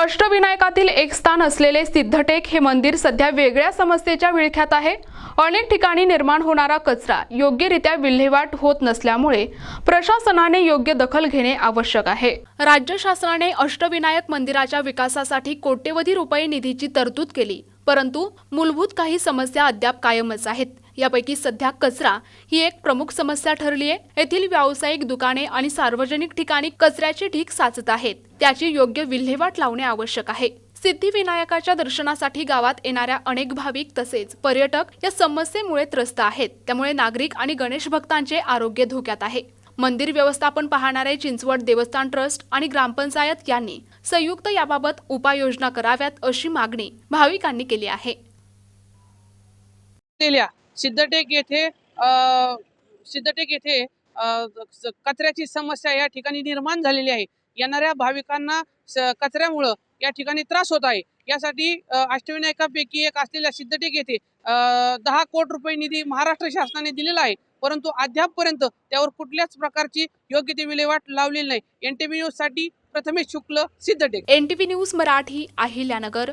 अष्टविनायकातील एक स्थान असलेले सिद्धटेक हे मंदिर सध्या वेगळ्या समस्येच्या विळख्यात आहे. अनेक ठिकाणी निर्माण होणारा कचरा योग्यरित्या विल्हेवाट होत नसल्यामुळे प्रशासनाने योग्य दखल घेणे आवश्यक आहे. राज्य शासनाने अष्टविनायक मंदिराच्या विकासासाठी कोट्यवधी रुपये निधीची तरतूद केली. परंतु मूलभूत काही समस्या अद्याप कायमच आहेत. यापैकी सध्या कचरा ही एक प्रमुख समस्या ठरली आहे. येथील व्यावसायिक दुकाने आणि सार्वजनिक ठिकाणी कचऱ्याचे ढीक साचत आहेत. त्याची योग्य विल्हेवाट लावणे आवश्यक आहे. सिद्धिविनायकाच्या दर्शनासाठी गावात येणाऱ्या अनेक भाविक तसेच पर्यटक या समस्येमुळे त्रस्त आहेत. त्यामुळे नागरिक आणि गणेश भक्तांचे आरोग्य धोक्यात आहे. मंदिर व्यवस्थापन पाहणारे चिंचवड देवस्थान ट्रस्ट आणि ग्रामपंचायत यांनी संयुक्त याबाबत उपाययोजना कराव्यात अशी मागणी भाविकांनी केली आहे. सिद्धटेक येथे सिद्धटेक येथे कचऱ्याची समस्या या ठिकाणी निर्माण झालेली आहे. येणाऱ्या भाविकांना स- कचऱ्यामुळं या ठिकाणी त्रास होत आहे. यासाठी अष्टविनायकापैकी एक असलेल्या सिद्धटेक येथे दहा कोटी रुपये निधी महाराष्ट्र शासनाने दिलेला आहे. परंतु अद्यापपर्यंत त्यावर कुठल्याच प्रकारची योग्य ती विल्हेवाट लावलेली नाही. एन टी व्ही न्यूजसाठी Prathamesh Shukla Siddhatek. NTV news Marathi Ahilyanagar.